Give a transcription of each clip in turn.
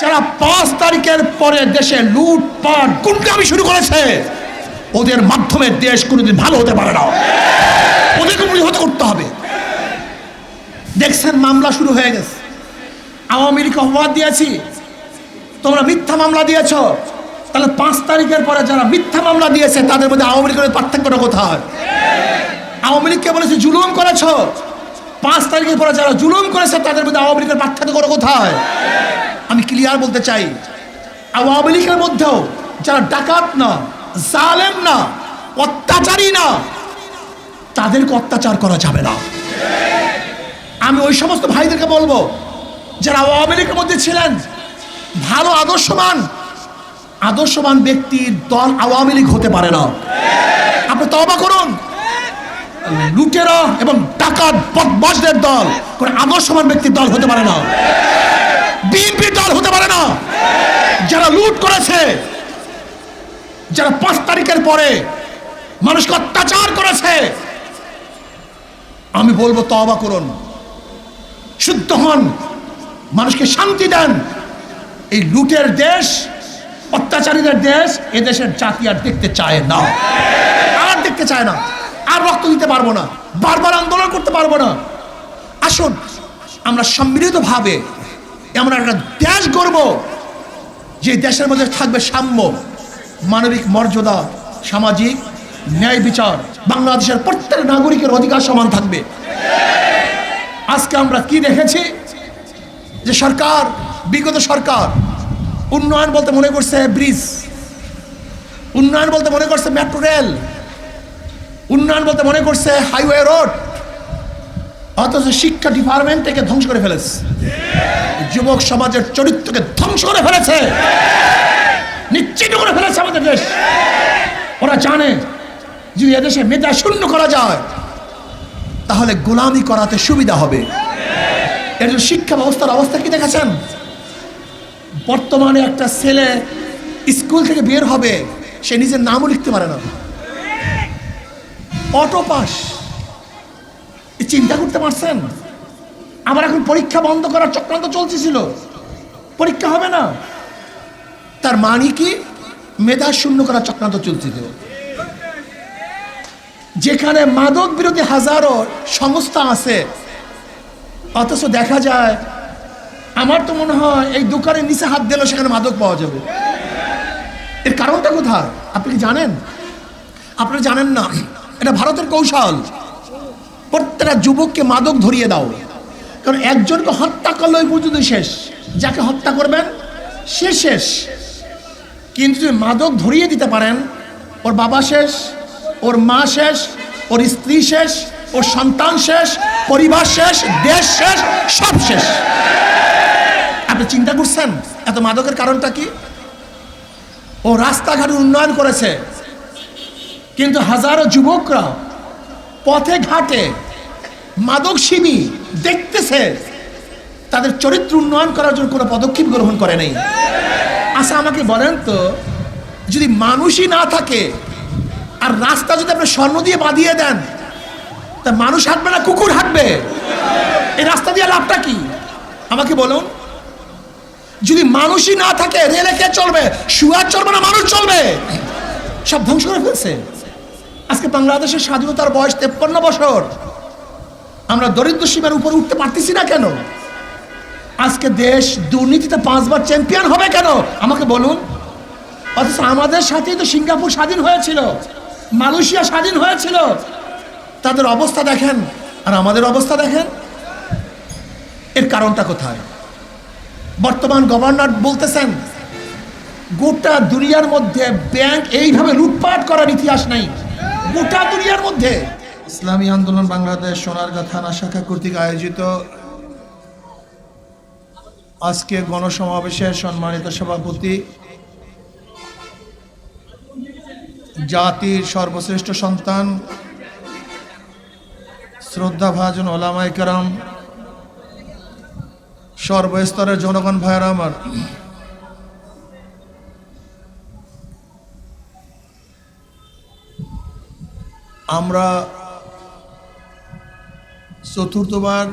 যারা পাঁচ তারিখের পরে দেশে লুটপাট, গুন্ডামি শুরু করেছে, ওদের মাধ্যমে দেশ কোনোদিন ভালো হতে পারে না। ওদেরকে প্রতিহত করতে হবে। দেখছেন, মামলা শুরু হয়ে গেছে। আওয়ামী লীগ অপবাদ দিয়েছি। তোমরা মিথ্যা মামলা দিয়েছ। তাহলে পাঁচ তারিখের পরে যারা মিথ্যা মামলা দিয়েছে, তাদের মধ্যে আওয়ামী লীগের পার্থক্যটা কোথায় আওয়ামী লীগকে বলেছে, জুলুম করেছ। পাঁচ তারিখের পরে যারা জুলুম করেছে, তাদের মধ্যে আওয়ামী লীগের পার্থক্য করো কোথায়? আমি ক্লিয়ার বলতে চাই। আওয়ামী লীগের মধ্যেও যারা ডাকাত না, জালেম না, অত্যাচারী না, তাদেরকে অত্যাচার করা যাবে না। আমি ওই সমস্ত ভাইদেরকে বলব, যারা আওয়ামী লীগের মধ্যে ছিলেন, ভালো আদর্শবান আদর্শবান ব্যক্তির দল আওয়ামী লীগ হতে পারে না। আপনি তবা করুন। লুটেরা এবং ডাকাত বদমাসদের দল, কোন আদর্শবান ব্যক্তির দল হতে পারে না। বিএনপি দল হতে পারে না। যারা লুট করেছে, যারা পাঁচ তারিখের পরে মানুষকে অত্যাচার করেছে, আমি বলব তবা করুন। শুদ্ধ হন, মানুষকে শান্তি দেন। এই লুটের দেশ, অত্যাচারীদের দেশ, এ দেশের জাতি আর দেখতে চায় না। আর দেখতে চায় না। আর রক্ত দিতে পারব না। বারবার আন্দোলন করতে পারব না। আসুন, আমরা সম্মিলিতভাবে এমন একটা দেশ গর্ব যে দেশের মধ্যে থাকবে সাম্য, মানবিক মর্যাদা, সামাজিক ন্যায় বিচার। বাংলাদেশের প্রত্যেক নাগরিকের অধিকার সমান থাকবে। আজকে আমরা কি দেখেছি? যে সরকার, বিগত সরকার, উন্নয়ন বলতে মনে করছে ব্রিজ, উন্নয়ন বলতে মনে করছে মেট্রো রেল, উন্নয়ন বলতে মনে করছে হাইওয়ে রোড অথচ শিক্ষা ডিপার্টমেন্টকে ধ্বংস করে ফেলেছে। যুবক সমাজের চরিত্রকে ধ্বংস করে ফেলেছে। নিশ্চিত করে ফেলেছে আমাদের দেশ। ওরা জানে, যদি এদেশে মেধা শূন্য করা যায়, তাহলে গোলামি করাতে সুবিধা হবে। এর জন্য শিক্ষা ব্যবস্থার অবস্থা কি দেখেছেন? বর্তমানে একটা ছেলে স্কুল থেকে বের হবে, সে নিজের নামও লিখতে পারে না। অটো এ চিন্তা করতে পারছেন? আবার এখন পরীক্ষা বন্ধ করার চক্রান্ত চলতেছিল। পরীক্ষা হবে না। তার মানে কি? মেধা শূন্য করার চক্রান্ত চলছিল যেখানে মাদক বিরোধী হাজারো সংস্থা আছে, অথচ দেখা যায়, আমার তো মনে হয় এই দোকানের নিচে হাত দিলেও সেখানে মাদক পাওয়া যাবে। এর কারণটা কোথায়? আপনি কি জানেন? আপনারা জানেন না। এটা ভারতের কৌশল। প্রত্যেকটা যুবককে মাদক ধরিয়ে দাও। কারণ একজনকে হত্যা করলে ওই পর্যন্ত শেষ। যাকে হত্যা করবেন, সে শেষ। কিন্তু যদি মাদক ধরিয়ে দিতে পারেন, ওর বাবা শেষ, ওর মা শেষ, ওর স্ত্রী শেষ, ওর সন্তান শেষ, পরিবার শেষ, দেশ শেষ, সব শেষ। আপনি চিন্তা করছেন, এত মাদকের কারণটা কি? ও রাস্তাঘাট উন্নয়ন করেছে। কিন্তু হাজারো যুবকরা পথে ঘাটে মাদক শিবি দেখতেছে, তাদের চরিত্র উন্নয়ন করার জন্য কোনো পদক্ষেপ গ্রহণ করে নেই। আচ্ছা আমাকে বলেন তো, যদি মানুষই না থাকে আর রাস্তা যদি আপনি স্বর্ণ দিয়ে বাঁধিয়ে দেন, তা মানুষ হাঁটবে না কুকুর হাঁটবে? এই রাস্তা দিয়ে লাভটা কি? আমাকে বলুন। যদি মানুষই না থাকে, রেলে কে চলবে? শুয়ার চলবে না মানুষ চলবে? সব ধ্বংস করে ফেলছে। আজকে বাংলাদেশের স্বাধীনতার বয়স তেপ্পান্ন বছর। আমরা দরিদ্র সীমার উপর উঠতে পারতেছি না কেন? আজকে দেশ দুর্নীতিতে পাঁচবার চ্যাম্পিয়ন হবে কেন? আমাকে বলুন। অথচ আমাদের সাথেই তো সিঙ্গাপুর স্বাধীন হয়েছিল, মালয়েশিয়া স্বাধীন হয়েছিল। তাদের অবস্থা দেখেন, আর আমাদের অবস্থা দেখেন। এর কারণটা কোথায়? বর্তমান গভর্নর বলতেছেন, গোটা দুনিয়ার মধ্যে ব্যাংক এইভাবে লুটপাট করার ইতিহাস নাই। গোটা দুনিয়ার মধ্যে। ইসলামী আন্দোলন বাংলাদেশ সোনারগাঁ থানা শাখা কর্তৃক আয়োজিত আজকে গণসমাবেশের সম্মানিত সভাপতি, জাতির সর্বশ্রেষ্ঠ সন্তান, শ্রদ্ধাভাজন ওলামাই কারাম, সর্বস্তরের জনগণ ভাইয়েরা আমার আমরা চতুর্থবার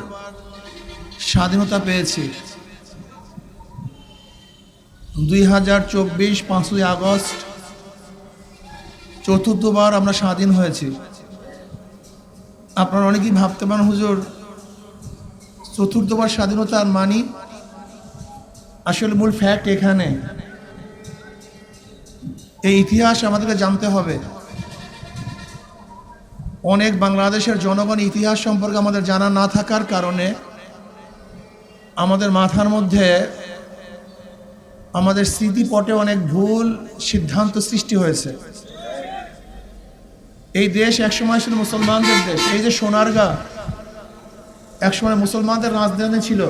স্বাধীনতা পেয়েছি। দুই হাজার চব্বিশ পাঁচই আগস্ট চতুর্থবার আমরা স্বাধীন হয়েছি। আপনারা অনেকেই ভাবতে পারেন, হুজুর, চতুর্থবার স্বাধীনতার মানি আসলে মূল ফ্যাক্ট এখানে। এই ইতিহাস আমাদেরকে জানতে হবে। অনেক বাংলাদেশের জনগণ ইতিহাস সম্পর্কে আমাদের জানা না থাকার কারণে আমাদের মাথার মধ্যে আমাদের স্মৃতিপটে অনেক ভুল সিদ্ধান্ত সৃষ্টি হয়েছে। এই দেশ একসময় ছিল মুসলমানদের দেশ। এই যে সোনারগাঁ, একসময় মুসলমানদের রাজধানী ছিল।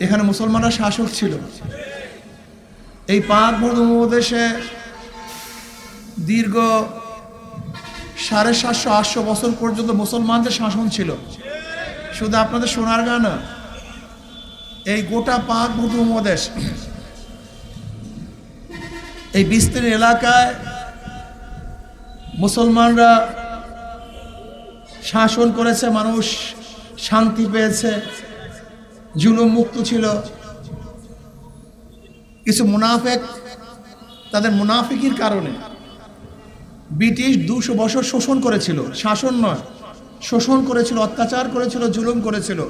এখানে মুসলমানরা শাসক ছিল। এই পাক উপদেশে দীর্ঘ সাড়ে সাতশো, আটশো বছর পর্যন্ত মুসলমানদের শাসন ছিল। শুধু আপনাদের সোনারগাঁ না এই গোটা পাক উপদেশ, এই বিস্তীর্ণ এলাকায় মুসলমানরা শাসন করেছে, মানুষ শান্তি পেয়েছে, জুলুম মুক্ত ছিল। কিছু মুনাফেক তাদের মুনাফিকির কারণে ব্রিটিশ দুশো বছর শোষণ করেছিল। শাসন নয়, শোষণ করেছিল, অত্যাচার করেছিল, জুলুম করেছিল।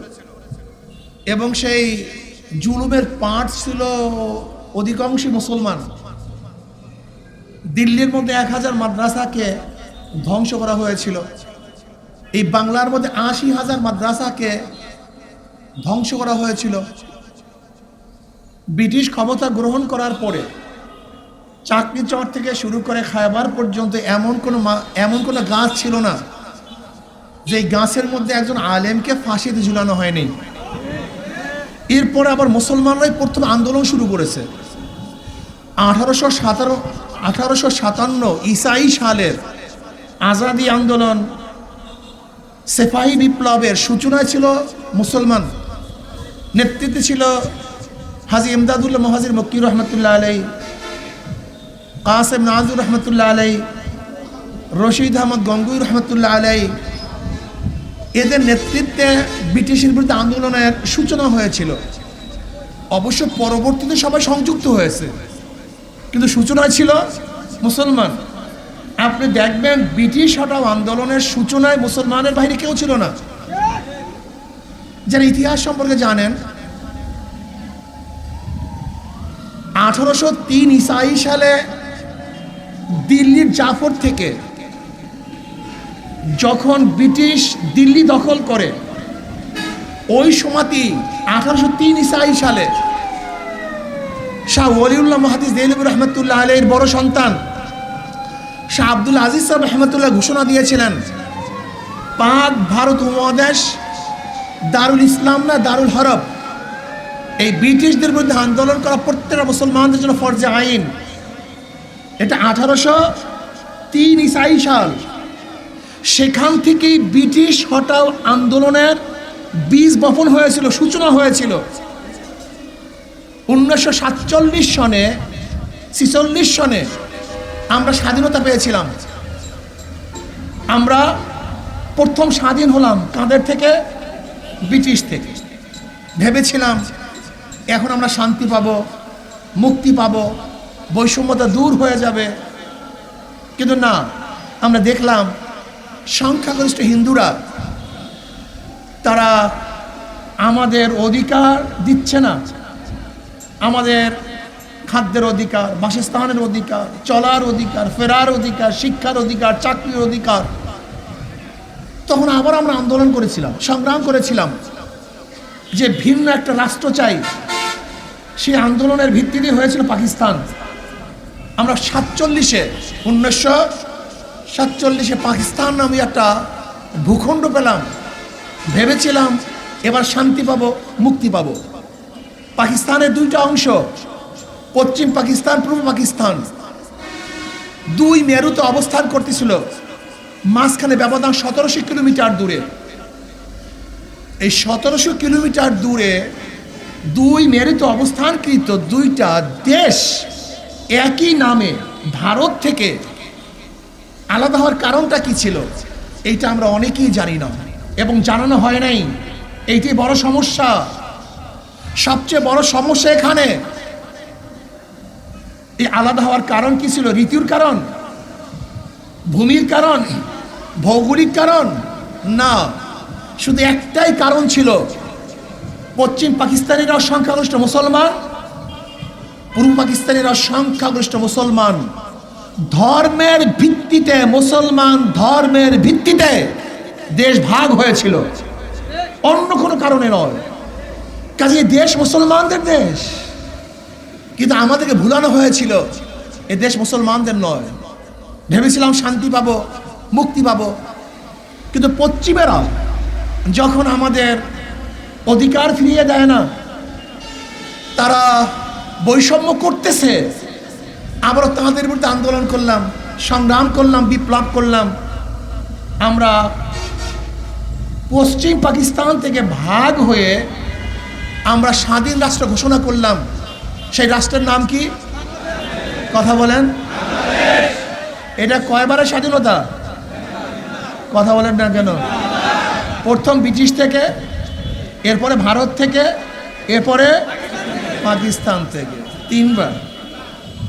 এবং সেই জুলুমের পাঠ ছিল অধিকাংশই মুসলমান। দিল্লির মধ্যে এক হাজার মাদ্রাসাকে ধ্বংস করা হয়েছিল। এই বাংলার মধ্যে আশি হাজার মাদ্রাসাকে ধ্বংস করা হয়েছিল। ব্রিটিশ ক্ষমতা গ্রহণ করার পরে চাকরি চর থেকে শুরু করে খায়বার পর্যন্ত এমন কোনো এমন কোনো গাছ ছিল না যে গাছের মধ্যে একজন আলেমকে ফাঁসিতে ঝুলানো হয়নি। এরপরে আবার মুসলমানরাই প্রথম আন্দোলন শুরু করেছে। আঠারোশো সাতারো, আঠারোশো সাতান্ন ইসাই সালের আজাদি আন্দোলন সেফাহি বিপ্লবের সূচনায় ছিল মুসলমান। নেতৃত্বে ছিল হাজি ইমদাদুল্লাহ মহাজির মক্কি রহমতুল্লাহ আলাই কাসেম নাজুর রহমতুল্লাহ আলাই, রশিদ আহমদ গঙ্গুই রহমতুল্লাহ আলাই, এদের নেতৃত্বে ব্রিটিশের বিরুদ্ধে আন্দোলনের সূচনা হয়েছিল। অবশ্য পরবর্তীতে সবাই সংযুক্ত হয়েছে। কিন্তু সূচনায় ছিল মুসলমান। আপনি দেখবেন ব্রিটিশ হটাও আন্দোলনের সূচনায় মুসলমানের বাইরে কেউ ছিল না। যারা ইতিহাস সম্পর্কে জানেন, আঠারোশো তিন ইসাই সালে দিল্লির জাফর থেকে যখন ব্রিটিশ দিল্লি দখল করে, ওই সময়তেই আঠারোশো তিন ইসাই সালে শাহ ওলিউল্লাহ মহাদিস দেলবি রহমতুল্লাহ আলের বড় সন্তান শাহ আব্দুল আজিজ সাহেব রহমতুল্লাহ ঘোষণা দিয়েছিলেন, পাক ভারত উপমহাদেশ দারুল ইসলাম না দারুল হরব এই ব্রিটিশদের বিরুদ্ধে আন্দোলন করা প্রত্যেকটা মুসলমানদের জন্য ফরজে আইন। এটা আঠারোশো তিন ইসাই সাল। সেখান থেকেই ব্রিটিশ হটাও আন্দোলনের বীজ বপন হয়েছিল, সূচনা হয়েছিল। উনিশশো সাতচল্লিশ সনে, ছিচল্লিশ সনে আমরা স্বাধীনতা পেয়েছিলাম। আমরা প্রথম স্বাধীন হলাম কাদের থেকে? ব্রিটিশ থেকে। ভেবেছিলাম এখন আমরা শান্তি পাবো, মুক্তি পাবো। বৈষম্যতা দূর হয়ে যাবে। কিন্তু না, আমরা দেখলাম সংখ্যাগরিষ্ঠ হিন্দুরা, তারা আমাদের অধিকার দিচ্ছে না। আমাদের খাদ্যের অধিকার, বাসস্থানের অধিকার, চলার অধিকার, ফেরার অধিকার, শিক্ষার অধিকার, চাকরির অধিকার। তখন আবার আমরা আন্দোলন করেছিলাম, সংগ্রাম করেছিলাম যে ভিন্ন একটা রাষ্ট্র চাই। সেই আন্দোলনের ভিত্তিতে হয়েছিল পাকিস্তান। আমরা সাতচল্লিশে, উনিশশো সাতচল্লিশে পাকিস্তান নামে একটা ভূখণ্ড পেলাম। ভেবেছিলাম এবার শান্তি পাবো, মুক্তি পাবো। পাকিস্তানের দুইটা অংশ, পশ্চিম পাকিস্তান, পূর্ব পাকিস্তান, দুই মেরুতে অবস্থান করতেছিল, মাঝখানে ব্যবধান সতেরোশো কিলোমিটার দূরে। এই সতেরোশো কিলোমিটার দূরে দুই মেরুতে অবস্থানকৃত দুইটা দেশ একই নামে ভারত থেকে আলাদা হওয়ার কারণটা কি ছিল? এইটা আমরা অনেকেই জানি না এবং জানানো হয় নাই। এইটি বড় সমস্যা। সবচেয়ে বড় সমস্যা এখানে এই আলাদা হওয়ার কারণ কি ছিল? ঋতুর কারণ? ভূমির কারণ? ভৌগোলিক কারণ? না। শুধু একটাই কারণ ছিল। পশ্চিম পাকিস্তানিরা সংখ্যাগরিষ্ঠ মুসলমান পূর্ব পাকিস্তানের সংখ্যাগরিষ্ঠ মুসলমান। ধর্মের ভিত্তিতে, মুসলমান ধর্মের ভিত্তিতে দেশ ভাগ হয়েছিল। অন্য কোনো কারণে নয়। কাজে দেশ মুসলমানদের দেশ। কিন্তু আমাদেরকে ভুলানো হয়েছিল। এ দেশ মুসলমানদের নয়। ভেবেছিলাম শান্তি পাবো, মুক্তি পাবো। কিন্তু পশ্চিমেরা যখন আমাদের অধিকার ফিরিয়ে দেয় না, তারা বৈষম্য করতেছে। আবারও তাদের বিরুদ্ধে আন্দোলন করলাম, সংগ্রাম করলাম, বিপ্লব করলাম। আমরা পশ্চিম পাকিস্তান থেকে ভাগ হয়ে আমরা স্বাধীন রাষ্ট্র ঘোষণা করলাম। সেই রাষ্ট্রের নাম কি? কথা বলেন। এটা কয়বারের স্বাধীনতা? কথা বলেন না কেন? প্রথম ব্রিটিশ থেকে, এরপরে ভারত থেকে, এরপরে পাকিস্তান থেকে। তিনবার।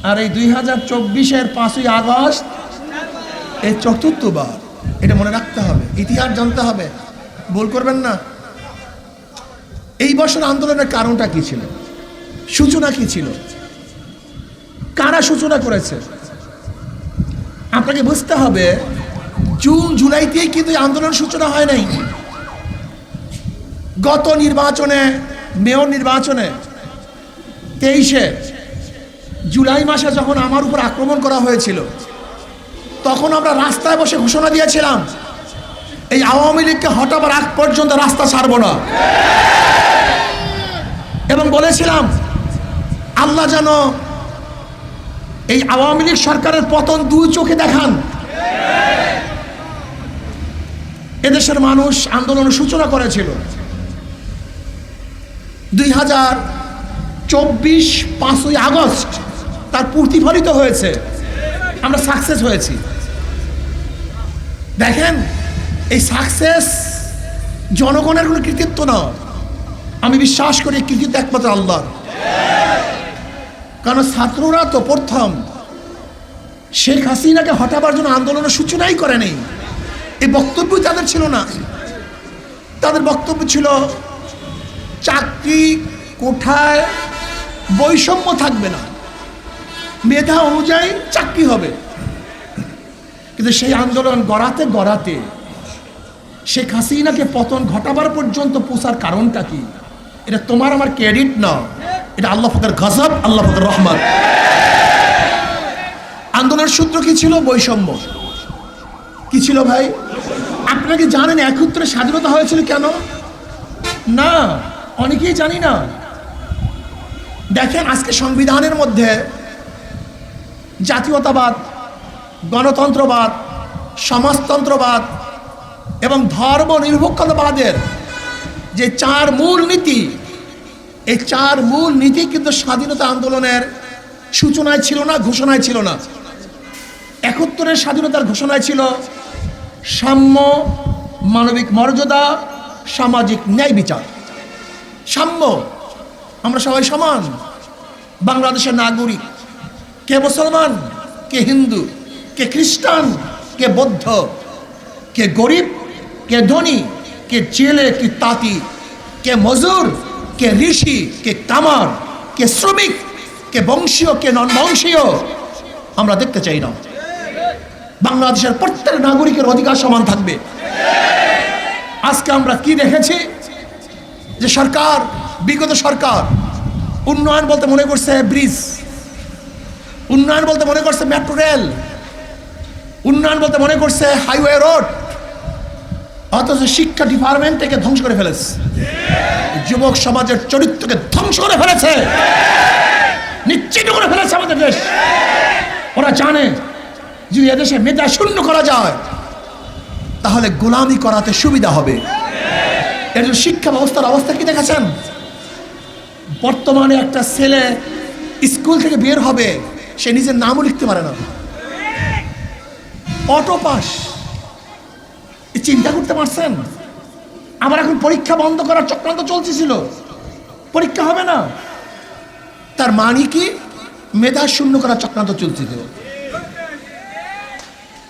আর এই দুই হাজার চব্বিশের পাঁচই আগস্ট এই চতুর্থবার। এটা মনে রাখতে হবে, ইতিহাস জানতে হবে। ভুল করবেন না। এই বছর আন্দোলনের কারণটা কি ছিল? সূচনা কি ছিল? কারা সূচনা করেছে? আপনাকে বুঝতে হবে, জুন জুলাইতেই কিন্তু আন্দোলন সূচনা হয় নাই। গত নির্বাচনে, মেয়র নির্বাচনে তেইশে জুলাই মাসে যখন আমার উপর আক্রমণ করা হয়েছিল, তখন আমরা রাস্তায় বসে ঘোষণা দিয়েছিলাম, এই আওয়ামী লীগকে হটাবার আগ পর্যন্ত রাস্তা ছাড়ব না। এবং বলেছিলাম, আল্লাহ যেন এই আওয়ামী লীগ সরকারের পতন দুই চোখে দেখান। এদেশের মানুষ আন্দোলনের সূচনা করেছিল। দুই হাজার চব্বিশ পাঁচই আগস্ট তার প্রতিফলিত হয়েছে। আমরা সাকসেস হয়েছি। দেখেন, এই সাকসেস জনগণের কোনো কৃতিত্ব না। আমি বিশ্বাস করি কৃতিত্ব একমাত্র আল্লাহর। কারণ ছাত্ররা তো প্রথম। শেখ হাসিনাকে হটাবার জন্য আন্দোলনের সূচনাই করেনি। এই বক্তব্যই তাদের ছিল না। তাদের বক্তব্য ছিল, চাকরি কোঠায় বৈষম্য থাকবে না। মেধা অনুযায়ী চাকরি হবে। কিন্তু সেই আন্দোলন গড়াতে গড়াতে শেখ হাসিনাকে পতন ঘটাবার পর্যন্ত পোষার কারণটা কি? এটা তোমার আমার ক্রেডিট না। এটা আল্লাহ ফকের গজব, আল্লাহ ফকের রহমান আন্দোলনের সূত্র কি ছিল? বৈষম্য। কি ছিল ভাই? আপনারা কি জানেন একত্রে স্বাধীনতা হয়েছিল কেন? না, অনেকেই জানি না। দেখেন আজকে সংবিধানের মধ্যে জাতীয়তাবাদ, গণতন্ত্রবাদ, সমাজতন্ত্রবাদ এবং ধর্ম নিরপেক্ষতাবাদের যে চার মূল নীতি, এই চার মূল নীতি কিন্তু স্বাধীনতা আন্দোলনের সূচনায় ছিল না, ঘোষণায় ছিল না। একত্তরের স্বাধীনতার ঘোষণায় ছিল সাম্য, মানবিক মর্যাদা, সামাজিক ন্যায় বিচার। সাম্য আমরা সবাই সমান। বাংলাদেশের নাগরিক, কে মুসলমান, কে হিন্দু, কে খ্রিস্টান, কে বৌদ্ধ, কে গরিব, কে ধনী, কে জেলে, কে তাঁতি, কে মজুর, কে ঋষি, কে কামার, কে শ্রমিক, কে বংশীয়, কে নন বংশীয়, আমরা দেখতে চাই না। বাংলাদেশের প্রত্যেক নাগরিকের অধিকার সমান থাকবে। আজকে আমরা কি দেখেছি? যে সরকার বিগত সরকার। উন্নয়ন বলতে মনে করছে ব্রিজ। উন্নয়ন বলতে মনে করছে মেট্রো রেল। উন্নয়ন বলতে মনে করছে হাইওয়ে রোড। অথচ শিক্ষা ডিপার্টমেন্টকে ধ্বংস করে ফেলেছে। যুবক সমাজের চরিত্রকে ধ্বংস করে ফেলেছে। নিশ্চিত করে ফেলেছে আমাদের দেশ। ওরা জানে, যদি এদেশে মেধা শূন্য করা যায়, তাহলে গোলামি করাতে সুবিধা হবে। এর শিক্ষা ব্যবস্থার অবস্থা কি দেখেছেন? বর্তমানে একটা ছেলে স্কুল থেকে বের হবে, সে নিজের নামও লিখতে পারে না। Auto pass. চিন্তা করতে পারছেন? আমার এখন পরীক্ষা বন্ধ করার চক্রান্ত চলতেছিল। পরীক্ষা হবে না। তার মানে কি? মেধা শূন্য করার চক্রান্ত চলছিল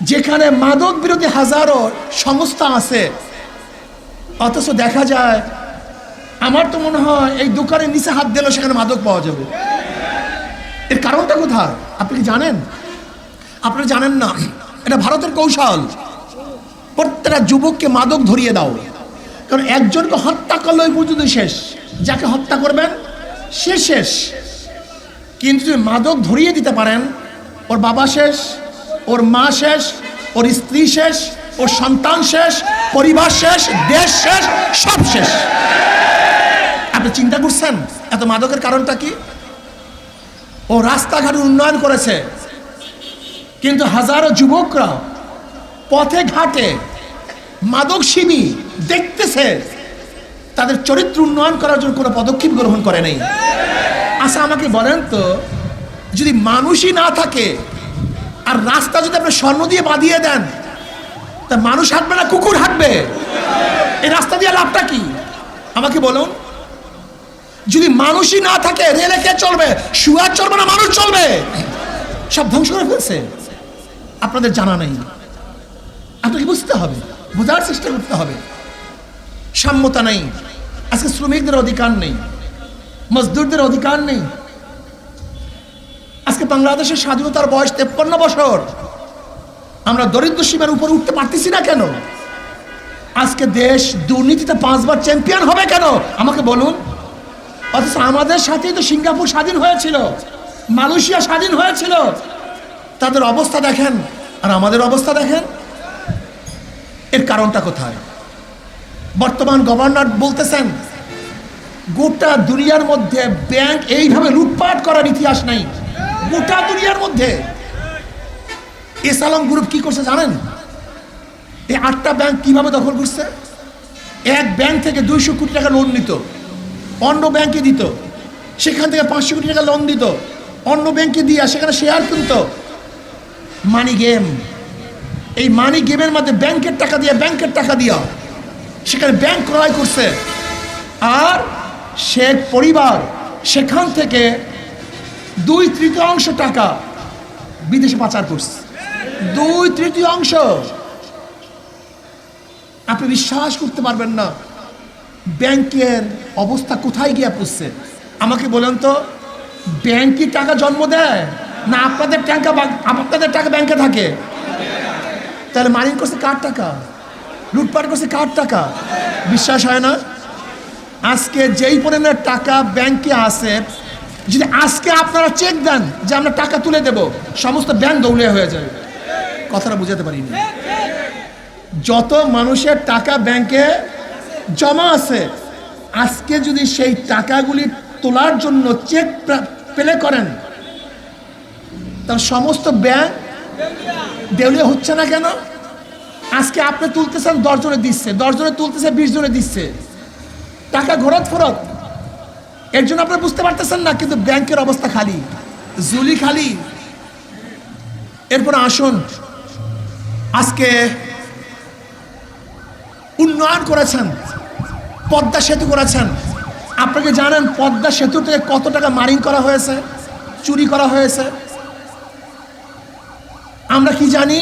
যেখানে মাদক বিরোধী হাজারো সংস্থা আছে, অথচ দেখা যায় আমার তো মনে হয় এই দোকানের নিচে হাত দিলেও সেখানে মাদক পাওয়া যাবে। এর কারণটা কোথায়? আপনি কি জানেন? আপনারা জানেন না, এটা ভারতের কৌশল। প্রত্যেকটা যুবককে মাদক ধরিয়ে দাও। কারণ একজনকে হত্যা করলে ওই পর্যন্ত শেষ। যাকে হত্যা করবেন, সে শেষ। কিন্তু যদি মাদক ধরিয়ে দিতে পারেন, ওর বাবা শেষ, ওর মা শেষ, ওর স্ত্রী শেষ, ওর সন্তান শেষ, পরিবার শেষ, দেশ শেষ, সব শেষ। আপনি চিন্তা করছেন? এত মাদকের কারণটা কি? ও রাস্তাঘাট উন্নয়ন করেছে। কিন্তু হাজারো যুবকরা পথে ঘাটে মাদক শিবি দেখতেছে। তাদের চরিত্র উন্নয়ন করার জন্য কোনো পদক্ষেপ গ্রহণ করে নেই। আচ্ছা আমাকে বলেন তো, যদি মানুষই না থাকে আর রাস্তা যদি আপনি স্বর্ণ দিয়ে বাঁধিয়ে দেন, তা মানুষ হাঁটবে না, কুকুর হাঁটবে? এই রাস্তা দিয়ে লাভটা কি? আমাকে বলুন। যদি মানুষই না থাকে, রেলে কে চলবে? শুয়ার চলবে না, মানুষ চলবে? সব ধ্বংস করে ফেলছে। আপনাদের জানা নেই। আপনাকে বুঝতে হবে, বোঝার চেষ্টা করতে হবে। সাম্যতা নেই। আজকে শ্রমিকদের অধিকার নেই। মজদুরদের অধিকার নেই। আজকে বাংলাদেশের স্বাধীনতার বয়স তেপ্পান্ন বছর। আমরা দরিদ্র সীমার উপরে উঠতে পারতেছি না কেন? আজকে দেশ দুর্নীতিতে পাঁচবার চ্যাম্পিয়ন হবে কেন? আমাকে বলুন। অথচ আমাদের সাথেই তো সিঙ্গাপুর স্বাধীন হয়েছিল, মালয়েশিয়া স্বাধীন হয়েছিল। তাদের অবস্থা দেখেন, আর আমাদের অবস্থা দেখেন, এর কারণটা কোথায়? বর্তমান গভর্নর বলতেছেন, গোটা দুনিয়ার মধ্যে ব্যাংক এইভাবে লুটপাট করার ইতিহাস নাই। গোটা দুনিয়ার মধ্যে। এস আলম গ্রুপ কি করছে জানেন? এই আটটা ব্যাংক কীভাবে দখল করছে? এক ব্যাংক থেকে দুইশো কোটি টাকা লোন নিত। অন্য ব্যাংকে দিত। সেখান থেকে পাঁচশো কোটি টাকা লোন দিত। অন্য ব্যাংকে দিয়া সেখানে শেয়ার কিনত। মানি গেম এই মানি গেমের মধ্যে ব্যাংকের টাকা দিয়ে, ব্যাংকের টাকা দিয়া সেখানে ব্যাংক ক্রয় করছে। আর শেখ পরিবার সেখান থেকে দুই তৃতীয়াংশ টাকা বিদেশে পাচার করছে। দুই তৃতীয়াংশ। আপনি বিশ্বাস করতে পারবেন না। ব্যাংকের অবস্থা কোথায় গিয়ে পড়ছে? আমাকে বলেন তো ব্যাংকই টাকা জন্ম দেয়? না আপনাদের টাকা আপনাদের টাকা ব্যাংকে থাকে? তাহলে মারিং করছে কার টাকা? লুটপাট করছে কার টাকা? বিশ্বাস হয় না? আজকে যেই পরিমাণের টাকা ব্যাংকে আছে, যদি আজকে আপনারা চেক দেন যে আমরা টাকা তুলে দেব, সমস্ত ব্যাংক দৌড়ে হয়ে যাবে। কথাটা বুঝাতে পারিনি। যত মানুষের টাকা ব্যাংকে জমা আছে আজকে যদি সেই টাকাগুলি তোলার জন্য চেক পেলে করেন তার সমস্ত ব্যাংক দেউলিয়া হচ্ছে না কেন? আজকে আপনি তুলতেছেন দশ জনে দিচ্ছে, দশ জনে তুলতেছে, বিশ জনে দিচ্ছে। টাকা ঘোরত ফেরত। এর জন্য আপনারা বুঝতে পারতেছেন না, কিন্তু ব্যাংকের অবস্থা খালি জুলি খালি। এরপর আসুন, আজকে উন্নয়ন করেছেন। পদ্মা সেতু করেছেন। আপনাকে জানেন, পদ্মা সেতু থেকে কত টাকা মারিং করা হয়েছে, চুরি করা হয়েছে? আমরা কি জানি?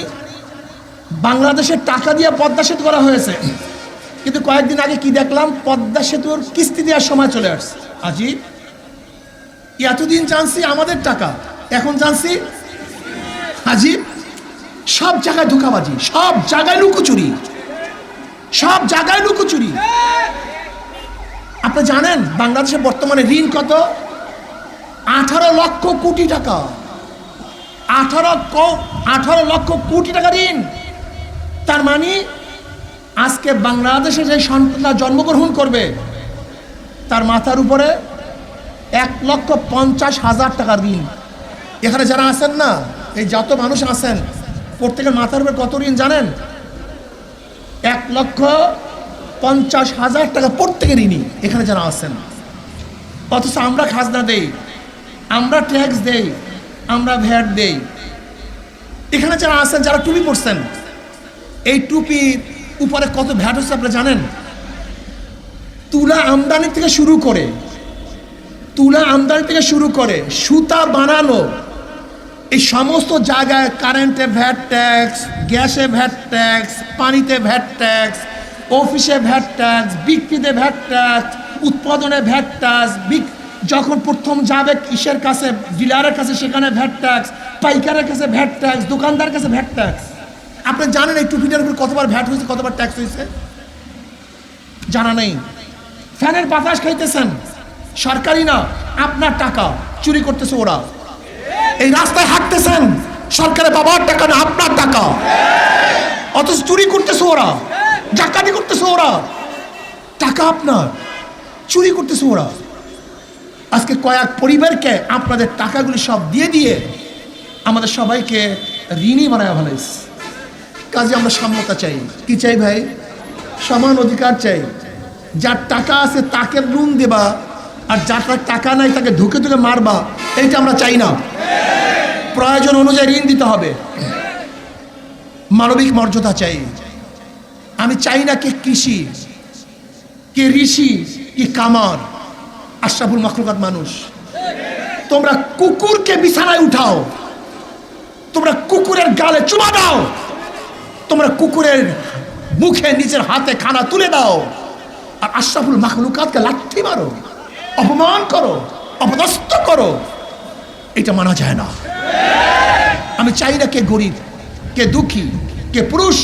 বাংলাদেশের টাকা দিয়ে পদ্মা সেতু করা হয়েছে। কিন্তু কয়েকদিন আগে কি দেখলাম? পদ্মা সেতুর কিস্তি দেওয়ার সময় চলে আসছে। আজি, এতদিন জানছি আমাদের টাকা, এখন জানছি হাজি সব জায়গায় ধোকাবাজি, সব জায়গায় লুকোচুরি, সব জায়গায় লুকোচুরি। আপনি জানেন বাংলাদেশে বর্তমানে ঋণ কত? আঠারো লক্ষ কোটি টাকা। আঠারো আঠারো লক্ষ কোটি টাকা ঋণ। তার মানে আজকে বাংলাদেশে যে সন্তানরা জন্মগ্রহণ করবে, তার মাথার উপরে এক লক্ষ পঞ্চাশ হাজার টাকার ঋণ। এখানে যারা আছেন না, এই যত মানুষ আছেন, প্রত্যেকের মাথার উপরে কত ঋণ জানেন? এক লক্ষ পঞ্চাশ হাজার টাকা প্রত্যেকের ঋণী। এখানে যারা আছেন অথচ আমরা খাজনা দেই, আমরা ট্যাক্স দেই, আমরা ভ্যাট দেই। এখানে যারা আছেন যারা টুপি পরছেন, এই টুপির উপরে কত ভ্যাট হচ্ছে আপনারা জানেন? তুলা আমদানি থেকে শুরু করে, তুলা আমদানি থেকে শুরু করে, সুতা বানানো, এই সমস্ত জায়গায় কারেন্টে ভ্যাট ট্যাক্স গ্যাসে ভ্যাট ট্যাক্স পানিতে ভ্যাট ট্যাক্স অফিসে ভ্যাট ট্যাক্স বিক্রিতে ভ্যাট ট্যাক্স উৎপাদনে ভ্যাট ট্যাক্স বিক যখন প্রথম যাবে কিসের কাছে, ডিলারের কাছে সেখানে ভ্যাট ট্যাক্স পাইকারের কাছে ভ্যাট ট্যাক্স দোকানদার কাছে ভ্যাট ট্যাক্স আপনি জানেন এই টুপিটার উপর কতবার ভ্যাট হয়েছে, কতবার ট্যাক্স হয়েছে? জানা নেই। ফ্যানের বাতাস খাইতেছেন। সরকারি না, আপনার টাকা, চুরি করতেছে ওরা। এই রাস্তায় হাঁটতেছেন, সরকারের বাবার টাকা না, আপনার টাকা। অথচ চুরি করতেছে ওরা। ডাকাতি করতেছে ওরা। টাকা আপনার, চুরি করতেছে ওরা। আজকে কয়েক পরিবারকে আপনাদের টাকাগুলি সব দিয়ে দিয়ে আমাদের সবাইকে ঋণী বানায় ফেলাইস কাজে আমরা সাম্যতা চাই। কি চাই ভাই? সমান অধিকার চাই। যার টাকা আছে তাকে ঋণ দেবা, আর যার টাকা নাই তাকে ধুকে ধুকে মারবা, এইটা আমরা চাই না। প্রয়োজন অনুযায়ী ঋণ দিতে হবে। মানবিক মর্যাদা চাই। আমি চাই না কে কৃষি, কে ঋষি, কি কামার, আশরাফুল মাখলুকাত মানুষ। তোমরা কুকুরকে বিছানায় উঠাও, তোমরা কুকুরের গালে চুমা দাও, তোমরা কুকুরের মুখে নিজের হাতে খানা তুলে দাও, আর আশরাফুল মাখলুকাতকে লাঠি মারো, অপমান করো, অপদস্থ করো। এটা মানা যায় না। আমি চাই না কে গরিব, কে দুঃখী, কে পুরুষ,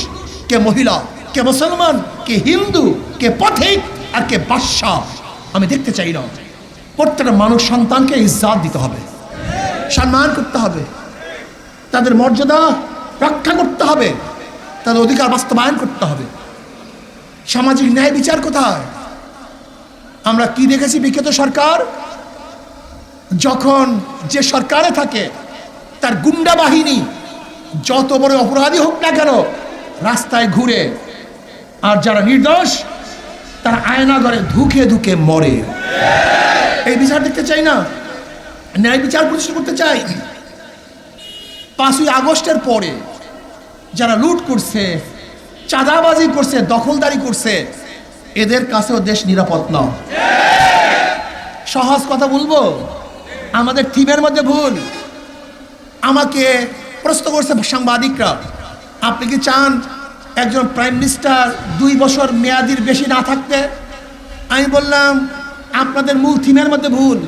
কে মহিলা কে মুসলমান, কে হিন্দু, কে পথিক আর কে বাদশাহ, আমি দেখতে চাই না। প্রত্যেকটা মানুষ সন্তানকে ইজ্জাত দিতে হবে, সম্মান করতে হবে, তাদের মর্যাদা রক্ষা করতে হবে, তাদের অধিকার বাস্তবায়ন করতে হবে। সামাজিক ন্যায় বিচার কোথায়? আমরা কি দেখেছি বিখ্যাত সরকার? যখন যে সরকারে থাকে, তার গুন্ডা বাহিনী, যত বড় অপরাধী হোক না কেন, রাস্তায় ঘুরে আর যারা নির্দোষ, তারা আয়না ঘরে ধুকে ধুকে মরে। এই বিচার দেখতে চাই না। ন্যায় বিচার প্রতিষ্ঠা করতে চাই। পাঁচই আগস্টের পরে যারা লুট করছে, চাঁদাবাজি করছে, দখলদারি করছে, এদের কাছেও দেশ নিরাপদ না। সহজ কথা বলব? আমাদের থিমের মধ্যে ভুল। আমাকে প্রশ্ন করছে সাংবাদিকরা। আপনি কি চান একজন প্রাইম মিনিস্টার দুই বছর মেয়াদির বেশি না থাকতে আমি বললাম, আপনাদের মূল থিমের মধ্যে ভুল।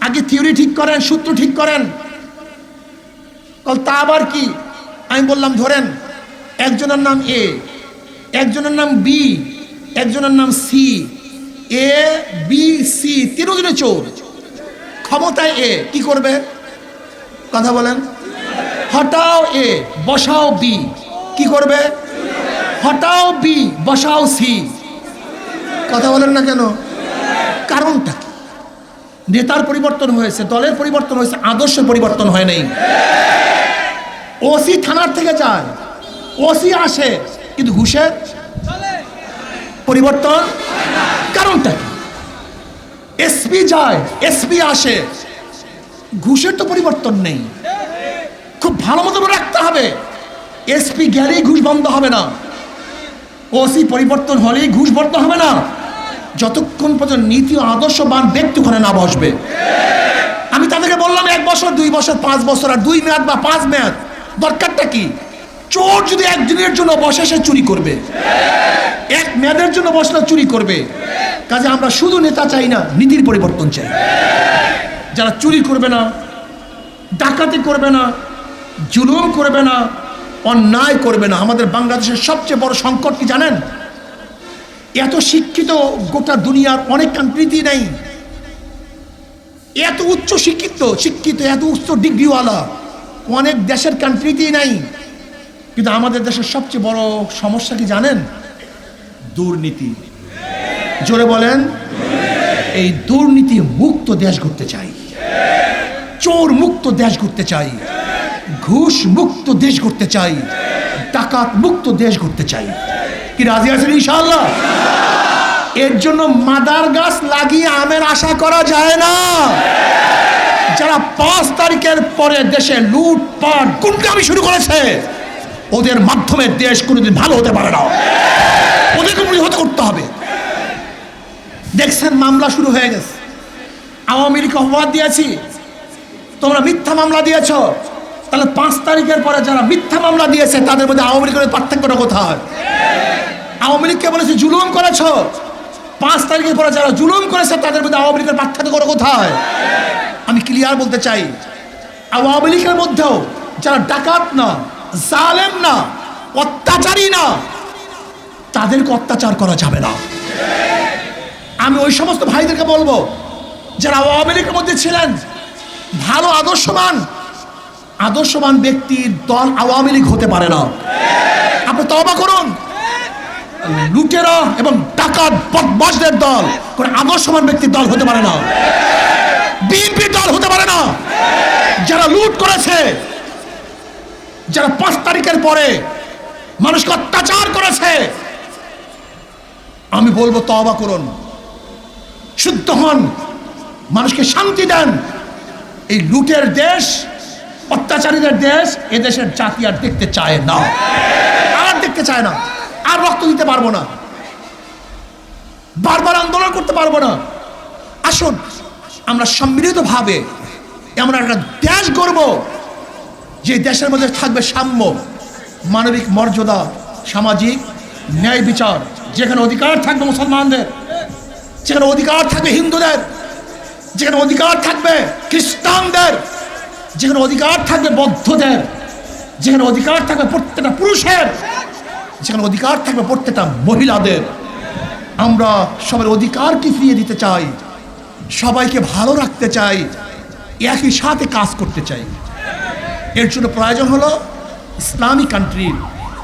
আগে থিওরি ঠিক করেন, সূত্র ঠিক করেন। তা আবার কি? আমি বললাম, ধরেন, একজনের নাম এ, একজনের নাম বি, একজনের নাম সি, এ, বি, সি তিনজনে চোর। ক্ষমতায় এ, কি করবে? কথা বলেন। হটাও এ, বসাও বি। কি করবে? হটাও বি বসাও সি। কথা বলেন না কেন? কারণটা কি? নেতার পরিবর্তন হয়েছে দলের পরিবর্তন হয়েছে আদর্শের পরিবর্তন হয় নাই। ওসি থানার থেকে যায় ওসি আসে কিন্তু ঘুষের পরিবর্তন কারণটা কি? এসপি যায় এসপি আসে ঘুষের তো পরিবর্তন নেই। খুব ভালো মতো রাখতে হবে। এসপি গেলেই ঘুষ বন্ধ হবে না। ওসি পরিবর্তন হলেই ঘুষ বন্ধ হবে না। যতক্ষণ পর্যন্ত নীতি ও আদর্শবান ব্যক্তি ওখানে না বসবে। আমি তাদেরকে বললাম, এক বছর, দুই বছর, পাঁচ বছর আর দুই মেয়াদ বা পাঁচ মেয়াদ। দরকারটা কি? চোর যদি একদিনের জন্য বসে, সে চুরি করবে। এক মেয়াদের জন্য বসলে চুরি করবে। কাজে আমরা শুধু নেতা চাই না, নীতির পরিবর্তন চাই। যারা চুরি করবে না, ডাকাতি করবে না, জুলুম করবে না অন্যায় করবে না। আমাদের বাংলাদেশের সবচেয়ে বড় সংকট কি জানেন? এত শিক্ষিত গোটা দুনিয়ার অনেক কান্ট্রিতেই নেই। এত উচ্চ শিক্ষিত শিক্ষিত, এত উচ্চ ডিগ্রিওয়ালা অনেক দেশের কান্ট্রিতেই নাই। কিন্তু আমাদের দেশের সবচেয়ে বড় সমস্যা কি জানেন? দুর্নীতি। জোরে বলেন, এই দুর্নীতি মুক্ত দেশ করতে চাই। চোর মুক্ত দেশ করতে চাই। ঘুষ মুক্ত দেশ করতে চাই, ডাকাত মুক্ত দেশ করতে চাই। কি রাজি আছেন ইনশাআল্লাহ? এর জন্য মাদার গাছ লাগিয়ে আমের আশা করা যায় না। যারা পাঁচ তারিখের পরে দেশে লুটপাট, গুন্ডামি শুরু করেছে, ওদের মাধ্যমে দেশ কোনোদিন ভালো হতে পারে না। ওদেরকে প্রতিহত করতে হবে। দেখছেন মামলা শুরু হয়ে গেছে। আওয়ামী লীগকে অপবাদ দিয়েছি। তোমরা মিথ্যা মামলা দিয়েছ। তাহলে পাঁচ তারিখের পরে যারা মিথ্যা মামলা দিয়েছে, তাদের মধ্যে আওয়ামী লীগের পার্থক্যটা কোথায়? আওয়ামী লীগকে বলেছে, জুলুম করেছ। পাঁচ তারিখের পরে যারা জুলুম করেছে, তাদের মধ্যে আওয়ামী লীগের পার্থক্য করে কোথায়? আমি ক্লিয়ার বলতে চাই, আওয়ামী লীগের মধ্যেও যারা ডাকাত না, জালেম না, অত্যাচারী না, তাদেরকে অত্যাচার করা যাবে না। আমি ওই সমস্ত ভাইদেরকে বলব, যারা আওয়ামী লীগের মধ্যে ছিলেন, ভালো, আদর্শবান আদর্শবান ব্যক্তির দল আওয়ামী লীগ হতে পারে না। আপনি তবা করুন। লুটেরা এবং ডাকাত বদমাসদের দল কোন আদর্শবান ব্যক্তির দল হতে পারে না। বিএনপির দল হতে পারে না। যারা লুট করেছে, যারা পাঁচ তারিখের পরে মানুষকে অত্যাচার করেছে, আমি বলব তবা করুন। শুদ্ধ হন, মানুষকে শান্তি দেন। এই লুটের দেশ অত্যাচারীদের দেশ এ দেশের জাতি আর দেখতে চায় না। আর দেখতে চায় না। আর রক্ত দিতে পারব না। বারবার আন্দোলন করতে পারব না। আসুন, আমরা সম্মিলিতভাবে এমন একটা দেশ গড়ব, যে দেশের মধ্যে থাকবে সাম্য, মানবিক মর্যাদা, সামাজিক ন্যায় বিচার। যেখানে অধিকার থাকবে মুসলমানদের, যেখানে অধিকার থাকবে হিন্দুদের, যেখানে অধিকার থাকবে খ্রিস্টানদের যেখানে অধিকার থাকবে বৌদ্ধদের, যেখানে অধিকার থাকবে প্রত্যেকটা পুরুষের, যেখানে অধিকার থাকবে প্রত্যেকটা মহিলাদের। আমরা সবার অধিকারকে ফিরিয়ে দিতে চাই, সবাইকে ভালো রাখতে চাই, একই সাথে কাজ করতে চাই। এর জন্য প্রয়োজন হলো ইসলামী কান্ট্রি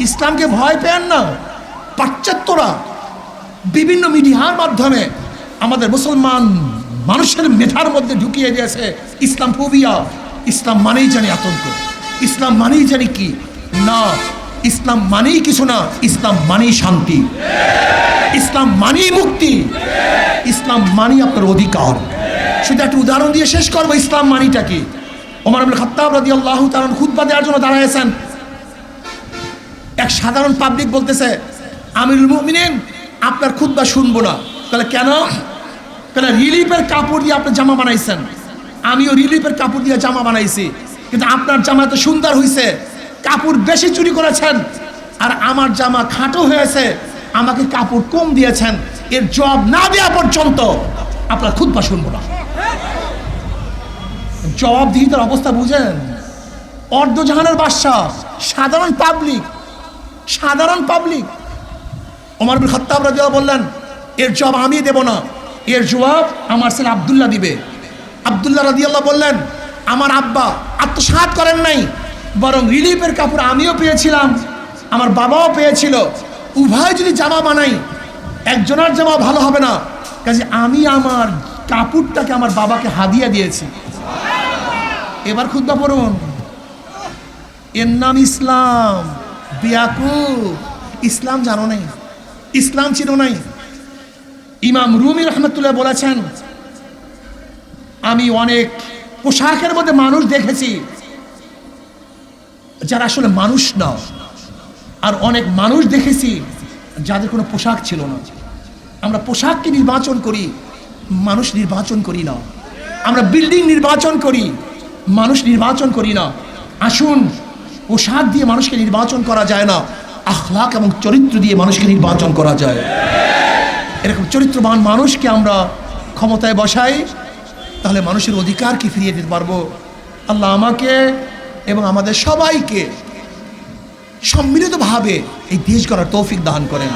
ইসলামকে ভয় পেন না। পাশ্চাত্যরা বিভিন্ন মিডিয়ার মাধ্যমে আমাদের মুসলমান মানুষের মেধার মধ্যে ঢুকিয়ে দিয়েছে ইসলাম ফোবিয়া ইসলাম মানেই জানি আতঙ্ক। ইসলাম মানেই জানি কি? না, ইসলাম মানেই কিছু না, ইসলাম মানেই শান্তি। ইসলাম মানেই মুক্তি। ইসলাম মানেই আপনার অধিকার। শুধু একটা উদাহরণ দিয়ে শেষ করব, ইসলাম মানিটা কি? ওমর আব্দুল খত্তাব রাদি আল্লাহ তারণ খুদ্া দেওয়ার জন্য দাঁড়াইছেন এক সাধারণ পাবলিক বলতেছে, আমিরুল মুমিনিন, আপনার খুদ্া শুনব না। তাহলে কেন? কেন রিলিফের কাপড় দিয়ে আপনি জামা বানাইছেন। আমিও রিলিফের কাপড় দিয়ে জামা বানাইছি। কিন্তু আপনার জামা এত সুন্দর হয়েছে কাপড় বেশি চুরি করেছেন। আর আমার জামা খাটো হয়েছে। আমাকে কাপড় কম দিয়েছেন। এর জব না দেওয়া পর্যন্ত আপনার খুদ্া শুনব না। জবাবদিহিতার অবস্থা বুঝেন? অর্ধজাহানের বাদশাহ, সাধারণ পাবলিক সাধারণ পাবলিক ওমর বিন খত্তাব রাজিয়াল্লাহ বললেন, এর জবাব আমি দেব না। এর জবাব আমার ছেলে আবদুল্লাহ দিবে। আবদুল্লাহ রাদিয়াল্লাহ বললেন, আমার আব্বা আত্মসাৎ করেন নাই, বরং রিলিফের কাপড় আমিও পেয়েছিলাম, আমার বাবাও পেয়েছিল। উভয় যদি জামা বানাই, একজনের জামা ভালো হবে না। কাজে আমি আমার কাপড়টাকে আমার বাবাকে হাদিয়া দিয়েছি। এবার খুদ্া পড়ুন। এর নাম ইসলাম। বিয়াকুব। ইসলাম জানো নাই? ইসলাম ছিল নাই? ইমাম রুমি রহমতুল্লাহ বলেছেন আমি অনেক পোশাকের মধ্যে মানুষ দেখেছি যারা আসলে মানুষ না। আর অনেক মানুষ দেখেছি যাদের কোনো পোশাক ছিল না। আমরা পোশাককে নির্বাচন করি, মানুষ নির্বাচন করি না। আমরা বিল্ডিং নির্বাচন করি, মানুষ নির্বাচন করি না। আসুন, পোশাক দিয়ে মানুষকে নির্বাচন করা যায় না। আখলাক এবং চরিত্র দিয়ে মানুষকে নির্বাচন করা যায়। এরকম চরিত্রবান মানুষকে আমরা ক্ষমতায় বসাই। তাহলে মানুষের অধিকার কি ফিরিয়ে দিতে পারব? আল্লাহ আমাকে এবং আমাদের সবাইকে সম্মিলিতভাবে এই দেশ করার তৌফিক দান করেন।